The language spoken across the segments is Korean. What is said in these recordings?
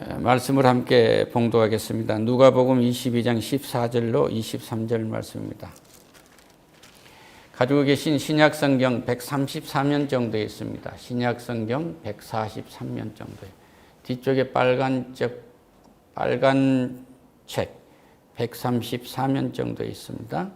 말씀을 함께 봉독하겠습니다. 누가복음 22장 14절로 23절 말씀입니다. 가지고 계신 신약 성경 134면 정도에 있습니다. 신약 성경 143면 정도에 뒤쪽에 빨간 적 빨간 책 134면 정도에 있습니다.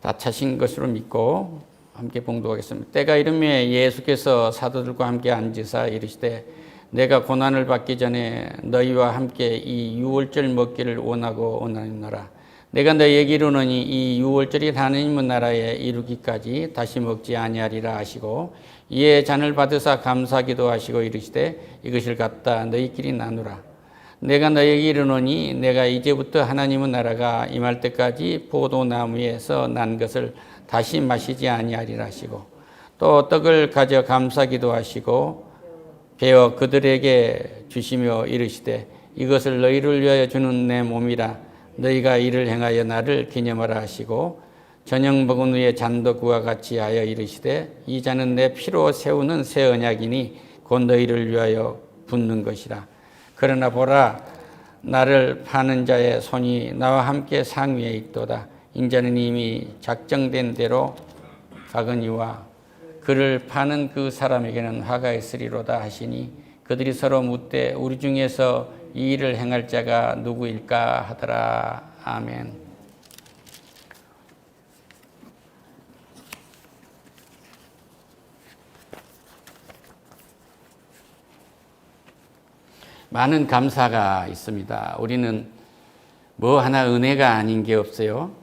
다 차신 것으로 믿고 함께 봉독하겠습니다. 때가 이르매 예수께서 사도들과 함께 앉으사 이르시되 내가 고난을 받기 전에 너희와 함께 이 유월절 먹기를 원하고 원하노라. 내가 너희에게 이르노니 이 유월절이 하나님의 나라에 이르기까지 다시 먹지 아니하리라 하시고 이에 잔을 받으사 감사기도 하시고 이르시되 이것을 갖다 너희끼리 나누라. 내가 너희에게 이르노니 내가 이제부터 하나님의 나라가 임할 때까지 포도나무에서 난 것을 다시 마시지 아니하리라 하시고 또 떡을 가져 감사기도 하시고 베어 그들에게 주시며 이르시되 이것을 너희를 위하여 주는 내 몸이라. 너희가 이를 행하여 나를 기념하라 하시고 저녁 먹은 후에 잔도 그와 같이 하여 이르시되 이 잔은 내 피로 세우는 새 언약이니 곧 너희를 위하여 붓는 것이라. 그러나 보라 나를 파는 자의 손이 나와 함께 상 위에 있도다. 인자는 이미 작정된 대로 가거니와 그를 파는 그 사람에게는 화가 있으리로다 하시니 그들이 서로 묻되 우리 중에서 이 일을 행할 자가 누구일까 하더라 아멘. 많은 감사가 있습니다. 우리는 뭐 하나 은혜가 아닌 게 없어요.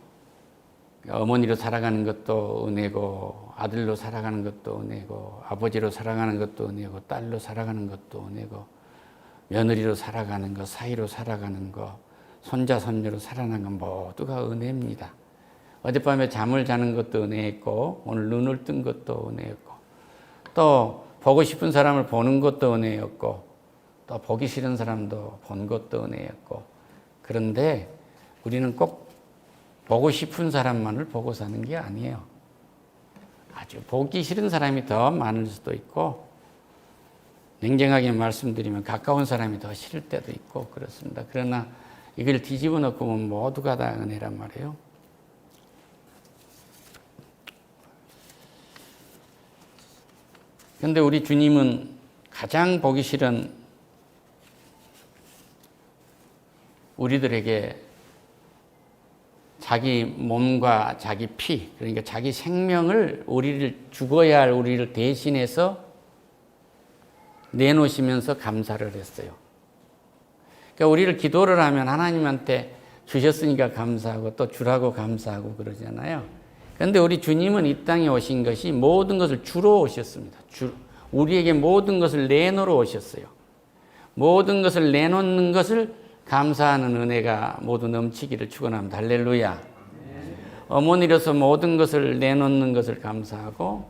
어머니로 살아가는 것도 은혜고 아들로 살아가는 것도 은혜고 아버지로 살아가는 것도 은혜고 딸로 살아가는 것도 은혜고 며느리로 살아가는 것, 사이로 살아가는 것, 손자 손녀로 살아가는 것 모두가 은혜입니다. 어젯밤에 잠을 자는 것도 은혜였고 오늘 눈을 뜬 것도 은혜였고 또 보고 싶은 사람을 보는 것도 은혜였고 또 보기 싫은 사람도 본 것도 은혜였고 그런데 우리는 꼭 보고 싶은 사람만을 보고 사는 게 아니에요. 아주 보기 싫은 사람이 더 많을 수도 있고 냉정하게 말씀드리면 가까운 사람이 더 싫을 때도 있고 그렇습니다. 그러나 이걸 뒤집어 놓고 보면 모두가 다 은혜란 말이에요. 그런데 우리 주님은 가장 보기 싫은 우리들에게 자기 몸과 자기 피, 그러니까 자기 생명을 우리를 죽어야 할 우리를 대신해서 내놓으시면서 감사를 했어요. 그러니까 우리를 기도를 하면 하나님한테 주셨으니까 감사하고 또 주라고 감사하고 그러잖아요. 그런데 우리 주님은 이 땅에 오신 것이 모든 것을 주로 오셨습니다. 주, 우리에게 모든 것을 내놓으러 오셨어요. 모든 것을 내놓는 것을 감사하는 은혜가 모두 넘치기를 축원합니다. 할렐루야. 어머니로서 모든 것을 내놓는 것을 감사하고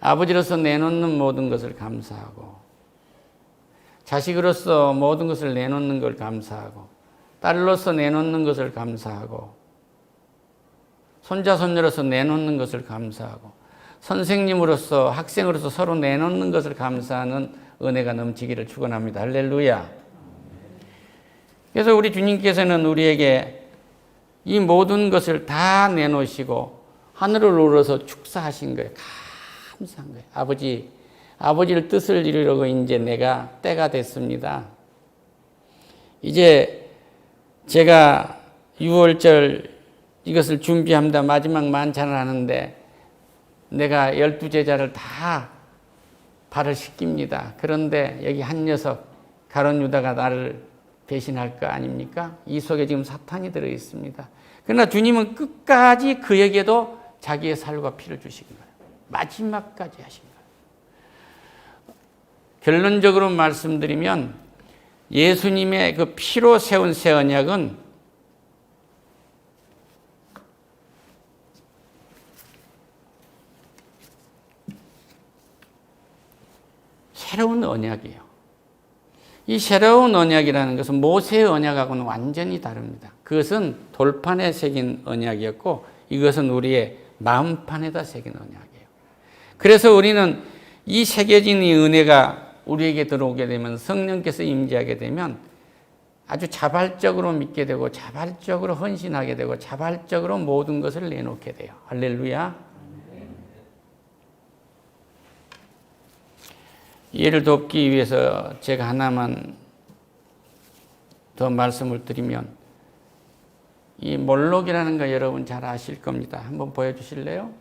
아버지로서 내놓는 모든 것을 감사하고 자식으로서 모든 것을 내놓는 걸 감사하고 딸로서 내놓는 것을 감사하고 손자 손녀로서 내놓는 것을 감사하고 선생님으로서 학생으로서 서로 내놓는 것을 감사하는 은혜가 넘치기를 축원합니다. 할렐루야. 그래서 우리 주님께서는 우리에게 이 모든 것을 다 내놓으시고 하늘을 우러서 축사하신 거예요. 감사한 거예요. 아버지, 아버지를 뜻을 이루려고 이제 내가 때가 됐습니다. 이제 제가 6월절 이것을 준비합니다. 마지막 만찬을 하는데 내가 열두 제자를 다 발을 씻깁니다. 그런데 여기 한 녀석 가론 유다가 나를 배신할 거 아닙니까? 이 속에 지금 사탄이 들어 있습니다. 그러나 주님은 끝까지 그에게도 자기의 살과 피를 주신 거예요. 마지막까지 하신 거예요. 결론적으로 말씀드리면 예수님의 그 피로 세운 새 언약은 새로운 언약이에요. 이 새로운 언약이라는 것은 모세의 언약하고는 완전히 다릅니다. 그것은 돌판에 새긴 언약이었고 이것은 우리의 마음판에다 새긴 언약이에요. 그래서 우리는 이 새겨진 이 은혜가 우리에게 들어오게 되면 성령께서 임재하게 되면 아주 자발적으로 믿게 되고 자발적으로 헌신하게 되고 자발적으로 모든 것을 내놓게 돼요. 할렐루야. 이해를 돕기 위해서 제가 하나만 더 말씀을 드리면 이 몰록이라는 거 여러분 잘 아실 겁니다. 한번 보여주실래요?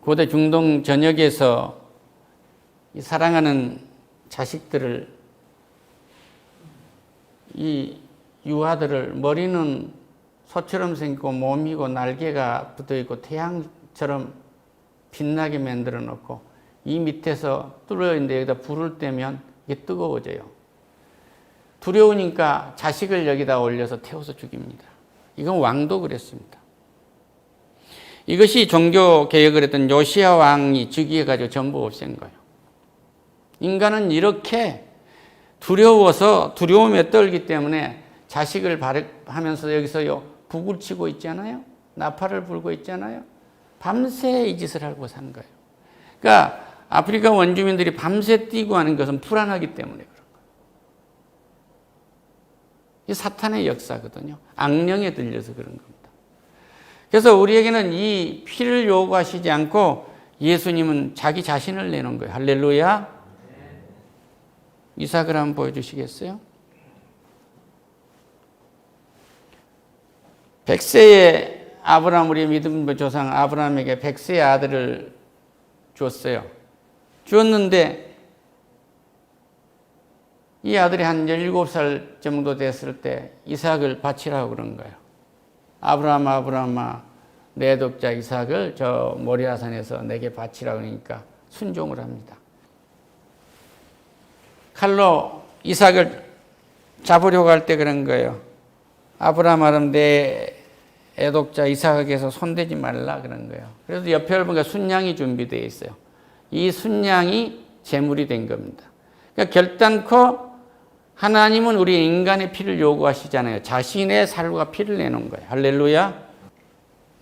고대 중동 전역에서 이 사랑하는 자식들을 이 유아들을 머리는 소처럼 생기고 몸이고 날개가 붙어 있고 태양처럼 빛나게 만들어 놓고 이 밑에서 뚫어 있는데 여기다 불을 떼면 이게 뜨거워져요. 두려우니까 자식을 여기다 올려서 태워서 죽입니다. 이건 왕도 그랬습니다. 이것이 종교 개혁을 했던 요시아 왕이 즉위해 가지고 전부 없앤 거예요. 인간은 이렇게 두려워서 두려움에 떨기 때문에 자식을 발하면서 여기서요 북을 치고 있잖아요. 나팔을 불고 있잖아요. 밤새 이 짓을 하고 산 거예요. 그러니까 아프리카 원주민들이 밤새 뛰고 하는 것은 불안하기 때문에 그런 거예요. 이 사탄의 역사거든요. 악령에 들려서 그런 겁니다. 그래서 우리에게는 이 피를 요구하시지 않고 예수님은 자기 자신을 내놓은 거예요. 할렐루야. 이삭을 한번 보여주시겠어요? 백세의 아브라함 우리 믿음 조상 아브라함에게 백세의 아들을 줬어요. 주었는데 이 아들이 한 17살 정도 됐을 때 이삭을 바치라고 그런 거예요. 아브라함 아브라함아 내 독자 이삭을 저 모리아산에서 내게 바치라고 그러니까 순종을 합니다. 칼로 이삭을 잡으려고 할 때 그런 거예요. 아브라함 말은 내 애독자 이삭에게서 손대지 말라 그런 거예요. 그래서 옆에 보니까 순양이 준비되어 있어요. 이 순양이 제물이 된 겁니다. 그러니까 결단코 하나님은 우리 인간의 피를 요구하시잖아요. 자신의 살과 피를 내놓은 거예요. 할렐루야.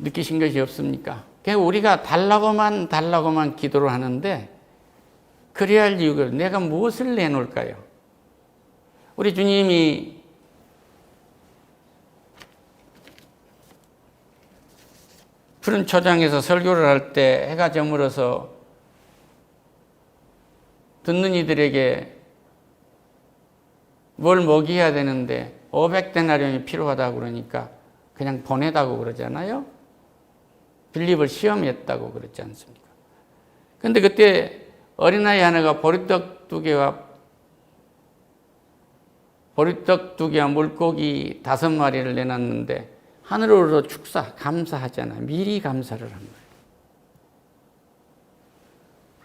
느끼신 것이 없습니까? 그러니까 우리가 달라고만 달라고만 기도를 하는데 그래야 할 이유가 내가 무엇을 내놓을까요? 우리 주님이 푸른 초장에서 설교를 할 때 해가 저물어서 듣는 이들에게 뭘 먹여야 되는데 500데나리온이 필요하다고 그러니까 그냥 보내다고 그러잖아요. 빌립을 시험했다고 그랬지 않습니까? 근데 그때 어린아이 하나가 보리떡 두 개와 보리떡 두 개와 물고기 다섯 마리를 내놨는데 하늘으로 축사, 감사하잖아. 미리 감사를 한 거예요.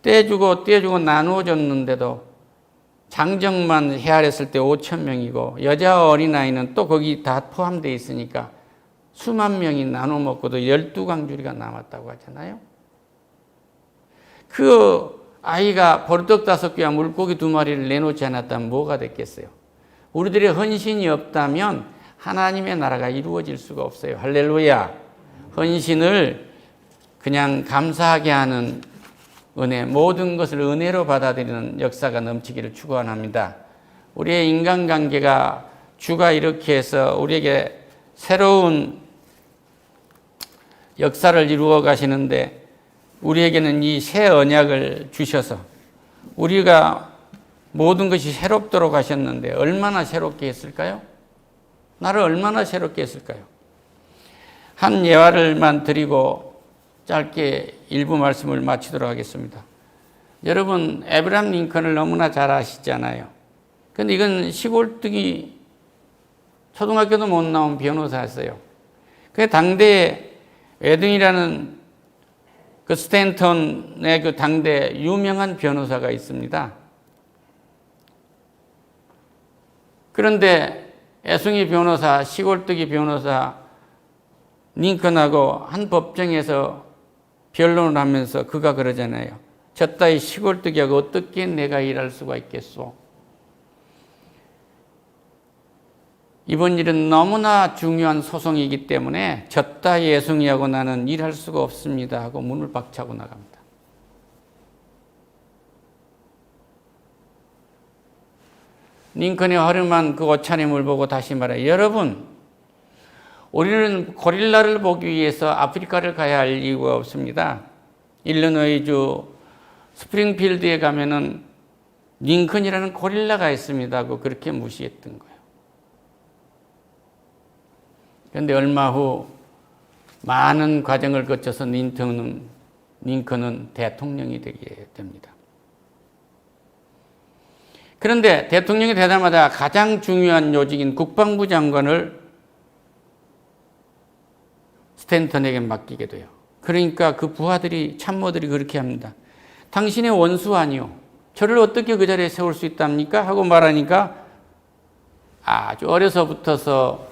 떼주고 떼주고 나누어 줬는데도 장정만 헤아렸을 때 5천 명이고 여자 어린아이는 또 거기 다 포함되어 있으니까 수만 명이 나눠 먹고도 12강줄이가 남았다고 하잖아요. 그 아이가 버릇떡 다섯 개와 물고기 두 마리를 내놓지 않았다면 뭐가 됐겠어요? 우리들의 헌신이 없다면 하나님의 나라가 이루어질 수가 없어요. 할렐루야. 헌신을 그냥 감사하게 하는 은혜, 모든 것을 은혜로 받아들이는 역사가 넘치기를 축원합니다. 우리의 인간관계가 주가 이렇게 해서 우리에게 새로운 역사를 이루어 가시는데 우리에게는 이 새 언약을 주셔서 우리가 모든 것이 새롭도록 하셨는데 얼마나 새롭게 했을까요? 나를 얼마나 새롭게 했을까요? 한 예화를만 드리고 짧게 일부 말씀을 마치도록 하겠습니다. 여러분, 에브람 링컨을 너무나 잘 아시잖아요. 근데 이건 시골뜨기 초등학교도 못 나온 변호사였어요. 그 당대에 에든이라는 그 스탠턴의 그 당대 유명한 변호사가 있습니다. 그런데 애송이 변호사, 시골뜨기 변호사 링컨하고 한 법정에서 변론을 하면서 그가 그러잖아요. 저 따위 시골뜨기하고 어떻게 내가 일할 수가 있겠소? 이번 일은 너무나 중요한 소송이기 때문에 졌다 예송이하고 나는 일할 수가 없습니다 하고 문을 박차고 나갑니다. 링컨의 허름한 그 옷차림을 보고 다시 말해 여러분 우리는 고릴라를 보기 위해서 아프리카를 가야 할 이유가 없습니다. 일리노이주 스프링필드에 가면은 링컨이라는 고릴라가 있습니다 하고 그렇게 무시했던 거예요. 그런데 얼마 후 많은 과정을 거쳐서 링컨은, 링컨은 대통령이 되게 됩니다. 그런데 대통령이 되자마자 가장 중요한 요직인 국방부 장관을 스탠턴에게 맡기게 돼요. 그러니까 그 부하들이 참모들이 그렇게 합니다. 당신의 원수 아니요. 저를 어떻게 그 자리에 세울 수 있답니까? 하고 말하니까 아주 어려서부터서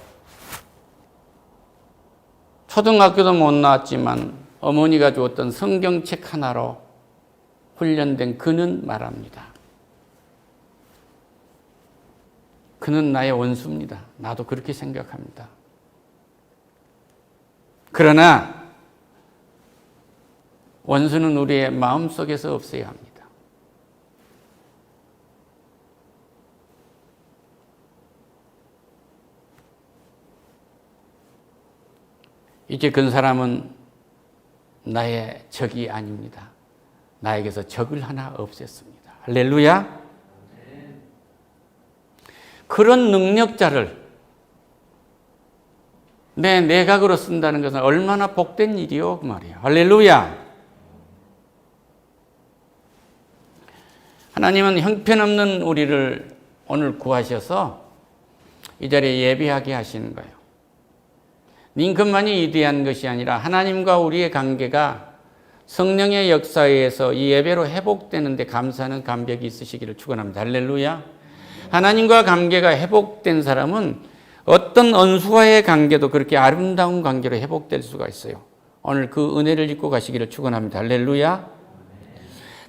초등학교도 못 나왔지만 어머니가 주었던 성경책 하나로 훈련된 그는 말합니다. 그는 나의 원수입니다. 나도 그렇게 생각합니다. 그러나 원수는 우리의 마음 속에서 없어야 합니다. 이제 그 사람은 나의 적이 아닙니다. 나에게서 적을 하나 없앴습니다. 할렐루야. 그런 능력자를 내 내각으로 쓴다는 것은 얼마나 복된 일이요 그 말이에요. 할렐루야. 하나님은 형편없는 우리를 오늘 구하셔서 이 자리에 예비하게 하시는 거예요. 링컨만이 위대한 것이 아니라 하나님과 우리의 관계가 성령의 역사에 의해서 이 예배로 회복되는데 감사하는 감격이 있으시기를 축원합니다. 할렐루야. 하나님과 관계가 회복된 사람은 어떤 언수와의 관계도 그렇게 아름다운 관계로 회복될 수가 있어요. 오늘 그 은혜를 입고 가시기를 축원합니다. 할렐루야.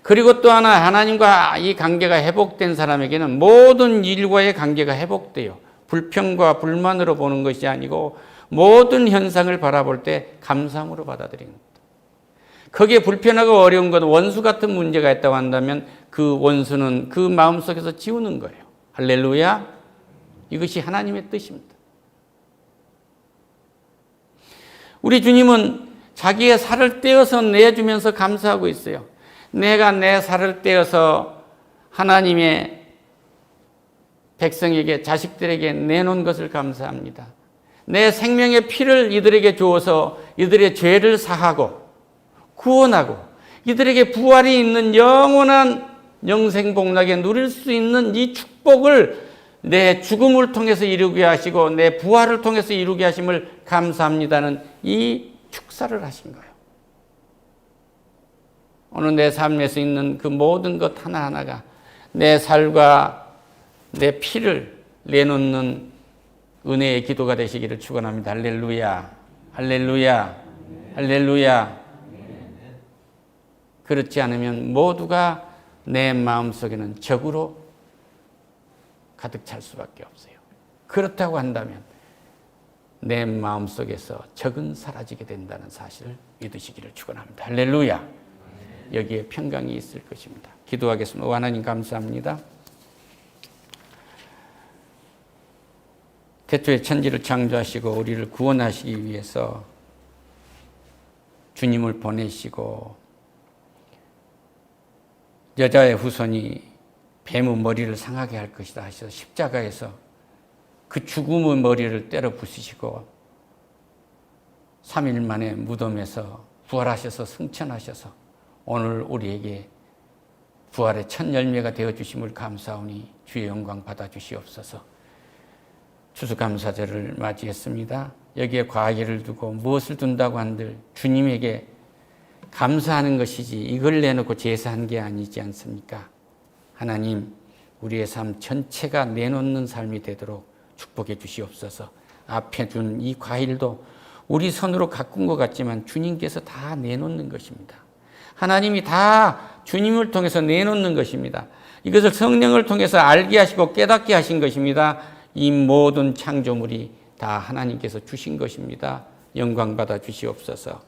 그리고 또 하나 하나님과 이 관계가 회복된 사람에게는 모든 일과의 관계가 회복돼요. 불평과 불만으로 보는 것이 아니고 모든 현상을 바라볼 때 감사함으로 받아들이는 겁니다. 거기에 불편하고 어려운 것, 원수 같은 문제가 있다고 한다면 그 원수는 그 마음속에서 지우는 거예요. 할렐루야. 이것이 하나님의 뜻입니다. 우리 주님은 자기의 살을 떼어서 내주면서 감사하고 있어요. 내가 내 살을 떼어서 하나님의 백성에게, 자식들에게 내놓은 것을 감사합니다. 내 생명의 피를 이들에게 주어서 이들의 죄를 사하고 구원하고 이들에게 부활이 있는 영원한 영생복락에 누릴 수 있는 이 축복을 내 죽음을 통해서 이루게 하시고 내 부활을 통해서 이루게 하심을 감사합니다는 이 축사를 하신 거예요. 오늘 내 삶에서 있는 그 모든 것 하나하나가 내 살과 내 피를 내놓는 은혜의 기도가 되시기를 축원합니다. 할렐루야. 할렐루야. 할렐루야. 그렇지 않으면 모두가 내 마음속에는 적으로 가득 찰 수밖에 없어요. 그렇다고 한다면 내 마음속에서 적은 사라지게 된다는 사실을 믿으시기를 축원합니다. 할렐루야. 여기에 평강이 있을 것입니다. 기도하겠습니다. 하나님 감사합니다. 태초에 천지를 창조하시고 우리를 구원하시기 위해서 주님을 보내시고 여자의 후손이 뱀의 머리를 상하게 할 것이다 하셔서 십자가에서 그 죽음의 머리를 때려 부수시고 3일 만에 무덤에서 부활하셔서 승천하셔서 오늘 우리에게 부활의 첫 열매가 되어 주심을 감사하니 주의 영광 받아 주시옵소서. 추수감사절을 맞이했습니다. 여기에 과일을 두고 무엇을 둔다고 한들 주님에게 감사하는 것이지 이걸 내놓고 제사한 게 아니지 않습니까? 하나님, 우리의 삶 전체가 내놓는 삶이 되도록 축복해 주시옵소서. 앞에 준이 과일도 우리 손으로 가꾼 것 같지만 주님께서 다 내놓는 것입니다. 하나님이 다 주님을 통해서 내놓는 것입니다. 이것을 성령을 통해서 알게 하시고 깨닫게 하신 것입니다. 이 모든 창조물이 다 하나님께서 주신 것입니다. 영광 받아 주시옵소서.